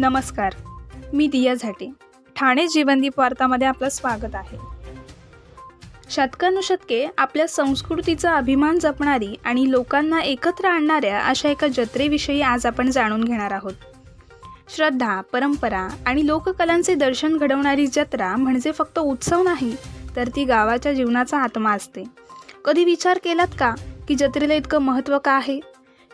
नमस्कार मी दिया झाटे. ठाणे जीवनदीप वार्तामध्ये आपलं स्वागत आहे. शतकानुशतके आपल्या संस्कृतीचा अभिमान जपणारी आणि लोकांना एकत्र आणणाऱ्या अशा एका जत्रेविषयी आज आपण जाणून घेणार आहोत. श्रद्धा परंपरा आणि लोककलांचे दर्शन घडवणारी जत्रा म्हणजे फक्त उत्सव नाही तर ती गावाच्या जीवनाचा आत्मा असते. कधी विचार केलात का की जत्रेला इतकं महत्त्व का आहे?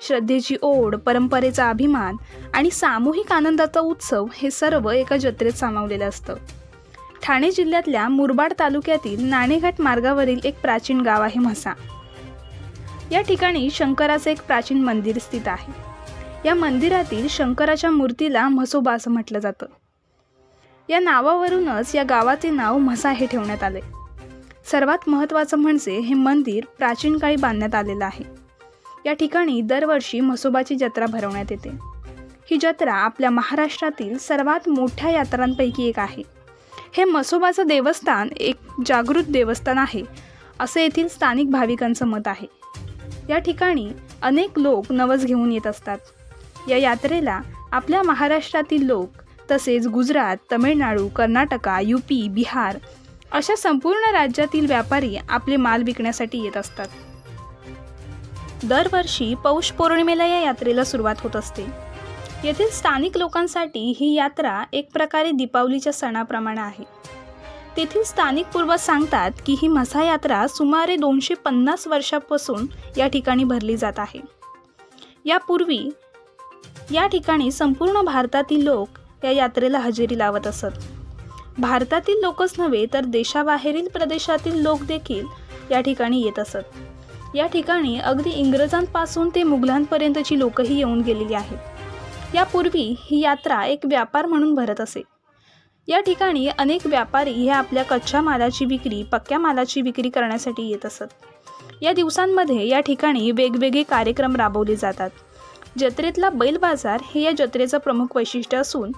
श्रद्धेची ओढ परंपरेचा अभिमान आणि सामूहिक आनंदाचा उत्सव हे सर्व एका जत्रेत सामावलेलं असतं. ठाणे जिल्ह्यातल्या मुरबाड तालुक्यातील नाणेघाट मार्गावरील एक प्राचीन गाव आहे म्हसा. या ठिकाणी शंकराचं एक प्राचीन मंदिर स्थित आहे. या मंदिरातील शंकराच्या मूर्तीला म्हसोबा असं म्हटलं जातं. या नावावरूनच या गावाचे नाव म्हसा हे ठेवण्यात आले सर्वात महत्त्वाचं म्हणजे हे मंदिर प्राचीन काळी बांधण्यात आलेलं आहे. या ठिकाणी दरवर्षी म्हसोबाची जत्रा भरवण्यात येते. ही जत्रा आपल्या महाराष्ट्रातील सर्वात मोठ्या यात्रांपैकी एक आहे. हे म्हसोबाचं देवस्थान एक जागृत देवस्थान आहे असं येथील स्थानिक भाविकांचं मत आहे. या ठिकाणी अनेक लोक नवस घेऊन येत असतात. या यात्रेला आपल्या महाराष्ट्रातील लोक तसेच गुजरात तमिळनाडू कर्नाटका यू पी बिहार अशा संपूर्ण राज्यातील व्यापारी आपले माल विकण्यासाठी येत असतात. दरवर्षी पौष पौर्णिमेला या यात्रेला सुरुवात होत असते. येथील स्थानिक लोकांसाठी ही यात्रा एक प्रकारे दीपावलीच्या सणाप्रमाणे आहे. तेथील स्थानिक पूर्वज सांगतात की ही म्हसा यात्रा सुमारे दोनशे पन्नास वर्षापासून या ठिकाणी भरली जात आहे. यापूर्वी या ठिकाणी संपूर्ण भारतातील लोक या यात्रेला हजेरी लावत असत. भारतातील लोकच नव्हे तर देशाबाहेरील प्रदेशातील लोक देखील या ठिकाणी येत असत. या ठिकाणी अगदी इंग्रजांपासून ते मुघलांपर्यंतची लोकही येऊन गेलेली आहेत. यापूर्वी ही यात्रा एक व्यापार म्हणून भरत असे. या ठिकाणी अनेक व्यापारी हे आपल्या कच्च्या मालाची विक्री पक्क्या मालाची विक्री करण्यासाठी येत असत. या दिवसांमध्ये या ठिकाणी वेगवेगळे कार्यक्रम राबवले जातात. जत्रेतला बैल बाजार हे या जत्रेचं प्रमुख वैशिष्ट्य असून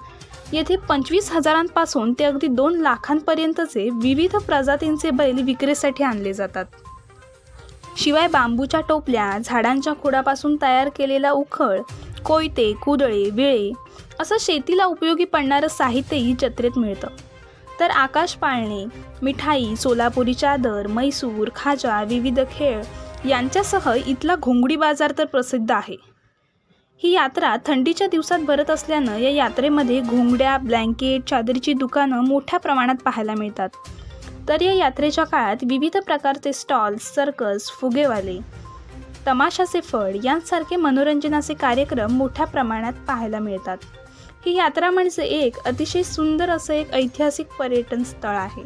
येथे पंचवीस हजारांपासून ते अगदी दोन लाखांपर्यंतचे विविध प्रजातींचे बैल विक्रीसाठी आणले जातात. शिवाय बांबूच्या टोपल्या झाडांच्या खोडापासून तयार केलेला उखळ कोयते कुदळे विळे असं शेतीला उपयोगी पडणारं साहित्यही जत्रेत मिळतं. तर आकाश पाळणे मिठाई सोलापुरी चादर मैसूर खाजा विविध खेळ यांच्यासह इथला घोंगडी बाजार तर प्रसिद्ध आहे. ही यात्रा थंडीच्या दिवसात भरत असल्यानं या यात्रेमध्ये घोंगड्या ब्लँकेट चादरीची दुकानं मोठ्या प्रमाणात पाहायला मिळतात. तर या यात्रेच्या काळात विविध प्रकारचे स्टॉल्स सर्कस फुगेवाले तमाशाचे फळ यांसारखे मनोरंजनाचे कार्यक्रम मोठ्या प्रमाणात पाहायला मिळतात. ही यात्रा म्हणजे एक अतिशय सुंदर असं एक ऐतिहासिक पर्यटन स्थळ आहे.